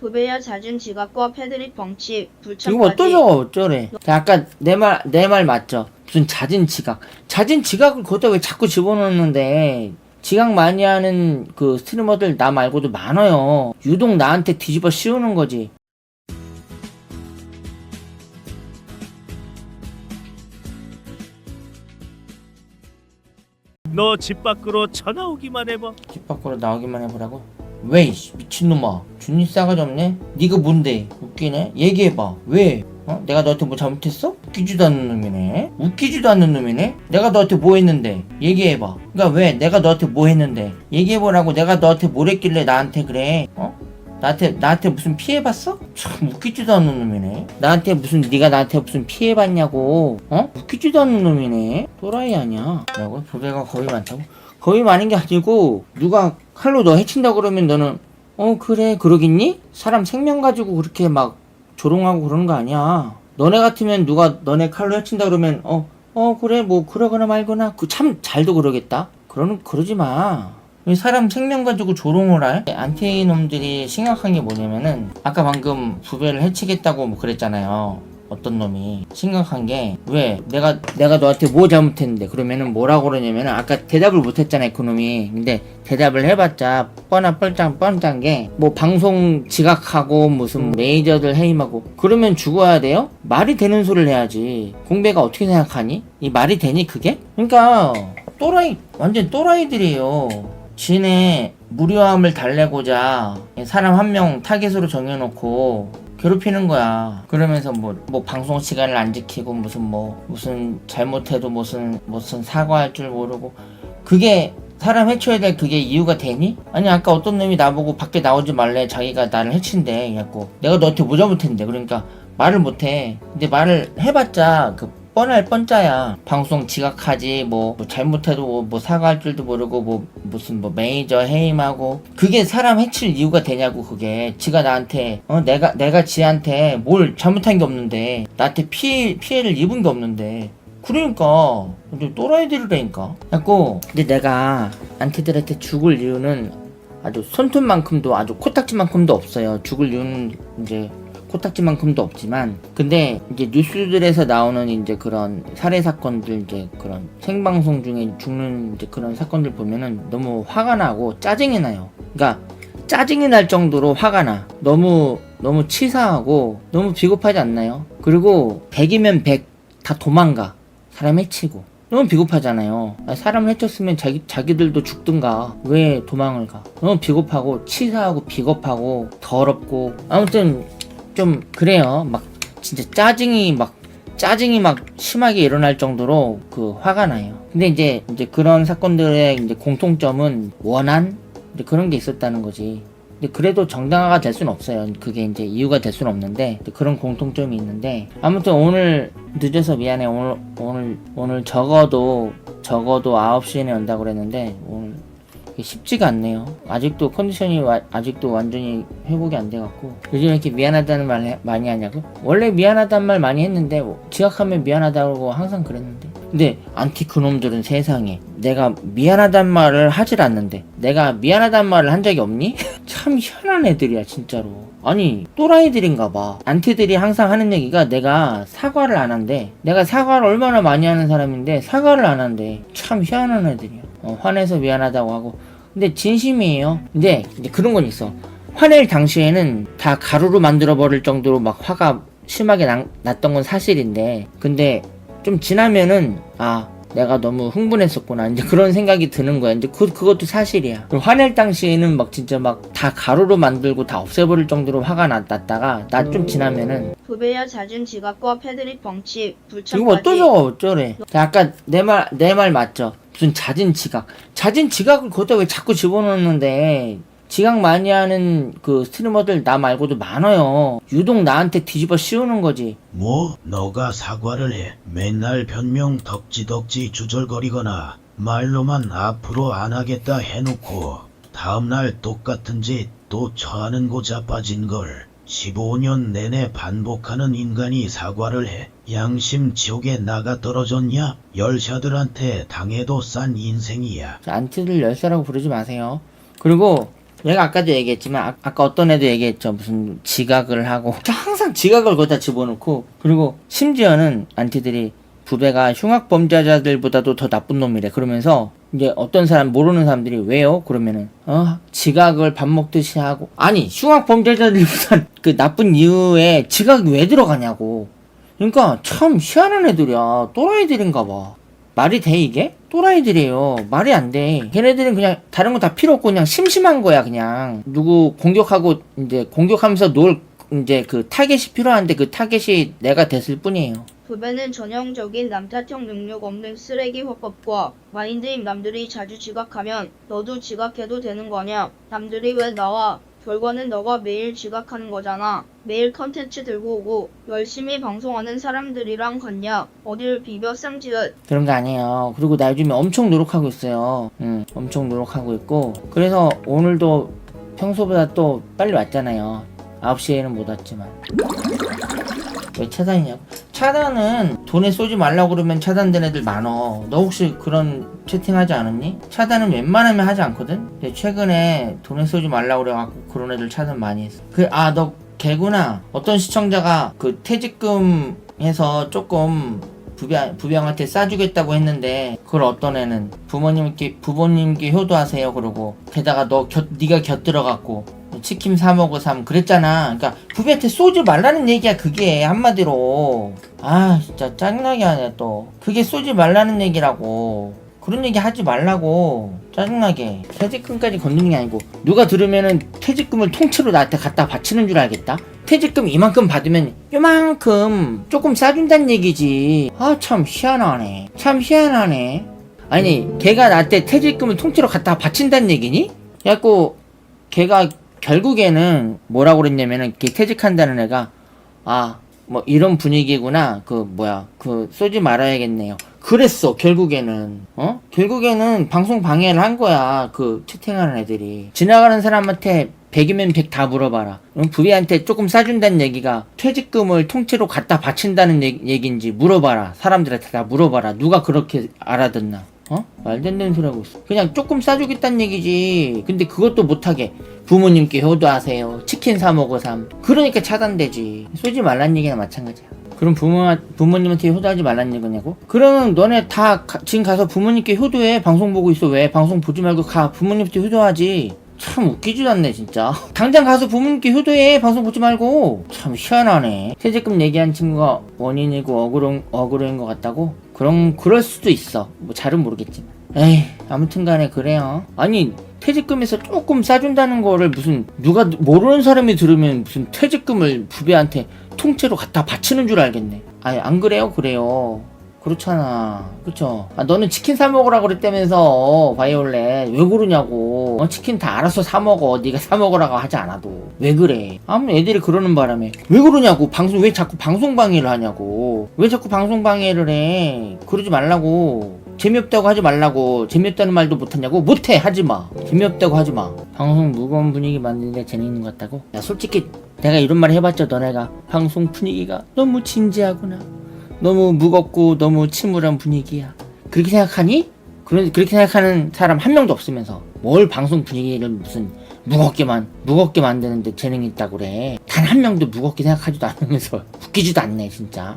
도배야 잦은 지각과 패드립 벙치, 지금 불참까지 어떠죠? 어쩌래? 자, 아까 내 말, 내 말 맞죠? 무슨 잦은 지각. 잦은 지각을 거기다 왜 자꾸 집어넣는데, 지각 많이 하는 그 스트리머들 나 말고도 많아요. 유독 나한테 뒤집어 씌우는 거지. 너 집 밖으로 쳐나오기만 해봐. 집 밖으로 나오기만 해보라고? 왜, 이씨, 미친놈아. 준이 싸가지 없네? 니가 뭔데? 웃기네? 얘기해봐. 왜? 어? 내가 너한테 뭐 잘못했어? 웃기지도 않는 놈이네? 웃기지도 않는 놈이네? 내가 너한테 뭐 했는데? 얘기해봐. 그니까 왜? 내가 너한테 뭐 했는데? 얘기해보라고 내가 너한테 뭘 했길래 나한테 그래? 어? 나한테, 나한테 무슨 피해봤어? 참, 웃기지도 않는 놈이네. 나한테 무슨, 네가 나한테 무슨 피해봤냐고. 어? 웃기지도 않는 놈이네. 또라이 아니야. 라고? 부배가 겁이 많다고? 겁이 많은 게 아니고, 누가 칼로 너 해친다 그러면 너는, 어, 그래, 그러겠니? 사람 생명 가지고 그렇게 막 조롱하고 그러는 거 아니야. 너네 같으면 누가 너네 칼로 해친다 그러면, 어, 어, 그래, 뭐, 그러거나 말거나. 그 참 잘도 그러겠다? 그러는, 그러지 마. 왜 사람 생명 가지고 조롱을 해? 안티 놈들이 심각한 게 뭐냐면은 아까 방금 부배를 해치겠다고 뭐 그랬잖아요. 어떤 놈이 심각한 게 왜 내가 내가 너한테 뭐 잘못했는데 그러면은 뭐라고 그러냐면은 아까 대답을 못했잖아요 그 놈이 근데 대답을 해봤자 뻔한 뻔짱 뻔짠 게뭐 방송 지각하고 무슨 메이저들 해임하고 그러면 죽어야 돼요? 말이 되는 소리를 해야지 공배가 어떻게 생각하니? 이 말이 되니 그게? 그러니까 또라이 완전 또라이들이에요 진의 무료함을 달래고자 사람 한 명 타겟으로 정해놓고 괴롭히는 거야. 그러면서 뭐, 뭐 방송 시간을 안 지키고 무슨 뭐, 무슨 잘못해도 무슨, 무슨 사과할 줄 모르고. 그게 사람 해쳐야 될 그게 이유가 되니? 아니, 아까 어떤 놈이 나보고 밖에 나오지 말래. 자기가 나를 해친대. 그래갖고. 내가 너한테 뭐 잘못했는데. 그러니까 말을 못해. 근데 말을 해봤자 그 뻔할 뻔짜야. 방송 지각하지, 뭐, 뭐 잘못해도 뭐, 뭐 사과할 줄도 모르고, 뭐, 무슨 뭐 매니저 해임하고. 그게 사람 해칠 이유가 되냐고, 그게. 지가 나한테, 어, 내가, 내가 지한테 뭘 잘못한 게 없는데, 나한테 피해, 피해를 입은 게 없는데. 그러니까, 근데 또라이들이라니까. 자꾸, 근데 내가 안티들한테 죽을 이유는 아주 손톱만큼도 아주 코딱지만큼도 없어요. 죽을 이유는 이제 코딱지만큼도 없지만 근데 이제 뉴스들에서 나오는 이제 그런 살해 사건들 이제 그런 생방송 중에 죽는 이제 그런 사건들 보면은 너무 화가 나고 짜증이 나요. 그러니까 짜증이 날 정도로 화가 나. 너무 너무 치사하고 너무 비겁하지 않나요? 그리고 100이면 100 다 도망가. 사람 해치고. 너무 비겁하잖아요. 아, 사람을 해쳤으면 자기, 자기들도 죽든가. 왜 도망을 가? 너무 비겁하고, 치사하고, 비겁하고, 더럽고. 아무튼, 좀, 그래요. 막, 진짜 짜증이 막, 짜증이 막 심하게 일어날 정도로 그 화가 나요. 근데 이제, 이제 그런 사건들의 이제 공통점은 원한? 이제 그런 게 있었다는 거지. 근데 그래도 정당화가 될 수는 없어요. 그게 이제 이유가 될 수는 없는데 그런 공통점이 있는데 아무튼 오늘 늦어서 미안해. 오늘 오늘 오늘 적어도 적어도 9시에 온다고 그랬는데 오늘 쉽지가 않네요. 아직도 컨디션이 와- 아직도 완전히 회복이 안 돼갖고. 요즘 이렇게 미안하다는 말 해- 많이 하냐고? 원래 미안하다는 말 많이 했는데 뭐 지각하면 미안하다고 항상 그랬는데. 근데 안티 그놈들은 세상에 내가 미안하단 말을 하질 않는데 내가 미안하단 말을 한 적이 없니? 참 희한한 애들이야 진짜로. 아니 또라이들인가 봐. 안티들이 항상 하는 얘기가 내가 사과를 안 한대. 내가 사과를 얼마나 많이 하는 사람인데 사과를 안 한대. 참 희한한 애들이야. 어, 화내서 미안하다고 하고 근데 진심이에요. 근데 이제 그런 건 있어. 화낼 당시에는 다 가루로 만들어 버릴 정도로 막 화가 심하게 난- 났던 건 사실인데 근데 좀 지나면은 아 내가 너무 흥분했었구나. 이제 그런 생각이 드는 거야. 이제 그, 그것도 사실이야. 화낼 당시에는 막 진짜 막 다 가루로 만들고 다 없애버릴 정도로 화가 났, 났다가 나 좀 지나면은 도배야 잦은 지각과 패드립 벙치, 지금 불참까지 어떠죠? 어쩌래? 자, 아까 내 말 내 말 맞죠? 무슨 잦은 지각. 잦은 지각을 거기다 왜 자꾸 집어넣는데 지각 많이 하는 그 스트리머들 나 말고도 많아요. 유독 나한테 뒤집어 씌우는 거지. 뭐? 너가 사과를 해. 맨날 변명 덕지덕지 주절거리거나 말로만 앞으로 안 하겠다 해놓고 다음날 똑같은 짓 또 처하는 고 자 빠진 걸 15년 내내 반복하는 인간이 사과를 해. 양심 지옥에 나가 떨어졌냐? 열샤들한테 당해도 싼 인생이야. 자, 안티들 열쇠라고 부르지 마세요. 그리고 내가 아까도 얘기했지만 아, 까 어떤 애도 얘기했죠. 무슨 지각을 하고. 저 항상 지각을 거기다 집어넣고. 그리고 심지어는 안티들이 부배가 흉악범죄자들보다도 더 나쁜 놈이래. 그러면서 이제 어떤 사람 모르는 사람들이 왜요? 그러면은 어? 지각을 밥 먹듯이 하고. 아니 흉악범죄자들보다 그 나쁜 이유에 지각이 왜 들어가냐고. 그러니까 참 희한한 애들이야. 또라이들인가 봐. 말이 돼 이게? 또라이들이에요 말이 안 돼 걔네들은 그냥 다른 거다 필요 없고 그냥 심심한 거야 그냥 누구 공격하고 이제 공격하면서 놀 이제 그 타겟이 필요한데 그 타겟이 내가 됐을 뿐이에요 부배는 전형적인 남탓형 능력 없는 쓰레기 화법과 마인드임 남들이 자주 지각하면 너도 지각해도 되는 거냐? 남들이 왜 나와? 결과는 너가 매일 지각하는 거잖아. 매일 컨텐츠 들고 오고 열심히 방송하는 사람들이랑 같냐? 어딜 비벼 쌍지읒. 그런 거 아니에요 그리고 나 요즘에 엄청 노력하고 있어요 응 엄청 노력하고 있고 그래서 오늘도 평소보다 또 빨리 왔잖아요 9시에는 못 왔지만 왜 차단이냐고 차단은 돈에 쏘지 말라고 그러면 차단된 애들 많어 너 혹시 그런 채팅하지 않았니? 차단은 웬만하면 하지 않거든? 근데 최근에 돈에 쏘지 말라고 그래갖고 그런 애들 차단 많이 했어 그 아 너 개구나 어떤 시청자가 그 퇴직금에서 조금 부병, 부병한테 싸주겠다고 했는데 그걸 어떤 애는 부모님께 부모님께 효도하세요 그러고 게다가 너 곁, 네가 곁들어갖고 치킨 사 먹어 삼. 그랬잖아. 그러니까 부비한테 쏘지 말라는 얘기야 그게. 한마디로. 아 진짜 짜증나게 하네 또. 그게 쏘지 말라는 얘기라고. 그런 얘기 하지 말라고. 짜증나게. 퇴직금까지 건드는 게 아니고. 누가 들으면은 퇴직금을 통째로 나한테 갖다 바치는 줄 알겠다? 퇴직금 이만큼 받으면 요만큼 조금 싸준다는 얘기지. 아 참 희한하네. 참 희한하네. 아니 걔가 나한테 퇴직금을 통째로 갖다 바친다는 얘기니? 그래갖고 걔가 결국에는 뭐라고 그랬냐면은 걔 퇴직한다는 애가 아 뭐 이런 분위기구나. 그 뭐야 그 쏘지 말아야겠네요. 그랬어 결국에는. 어? 결국에는 방송 방해를 한 거야 그 채팅하는 애들이. 지나가는 사람한테 100이면 100 다 물어봐라. 응? 부비한테 조금 싸준다는 얘기가 퇴직금을 통째로 갖다 바친다는 얘- 얘기인지 물어봐라. 사람들한테 다 물어봐라. 누가 그렇게 알아듣나 어? 말도 안 되는 소리 하고 있어. 그냥 조금 싸주겠다는 얘기지. 근데 그것도 못하게. 부모님께 효도하세요. 치킨 사 먹어 삼. 그러니까 차단되지. 쏘지 말란 얘기나 마찬가지야. 그럼 부모, 부모님한테 효도하지 말란 얘기냐고? 그러면 너네 다 가- 지금 가서 부모님께 효도해. 방송 보고 있어. 왜? 방송 보지 말고 가. 부모님한테 효도하지. 참 웃기지도 않네 진짜 당장 가서 부모님께 효도해 방송 보지 말고 참 희한하네 퇴직금 얘기한 친구가 원인이고 어그로, 어그로인 것 같다고? 그럼 그럴 수도 있어. 뭐 잘은 모르겠지만. 에이 아무튼 간에 그래요. 아니 퇴직금에서 조금 싸준다는 거를 무슨 누가 모르는 사람이 들으면 무슨 퇴직금을 부배한테 통째로 갖다 바치는 줄 알겠네. 아니 안 그래요? 그래요 그렇잖아. 그쵸? 아 너는 치킨 사 먹으라 그랬다면서 바이올렛. 왜 그러냐고. 어, 치킨 다 알아서 사 먹어. 네가 사 먹으라고 하지 않아도. 왜 그래? 아무 애들이 그러는 바람에. 왜 그러냐고. 방송 왜 자꾸 방송 방해를 하냐고. 왜 자꾸 방송 방해를 해? 그러지 말라고. 재미없다고 하지 말라고. 재미없다는 말도 못하냐고? 못해. 하지마. 재미없다고 하지마. 방송 무거운 분위기 만드는데 재밌는 것 같다고? 야 솔직히 내가 이런 말 해봤자 너네가. 방송 분위기가 너무 진지하구나 너무 무겁고 너무 침울한 분위기야. 그렇게 생각하니? 그런 그렇게 생각하는 사람 한 명도 없으면서 뭘 방송 분위기를 무슨 무겁게만 무겁게 만드는데 재능이 있다고 그래. 단 한 명도 무겁게 생각하지도 않으면서 웃기지도 않네 진짜.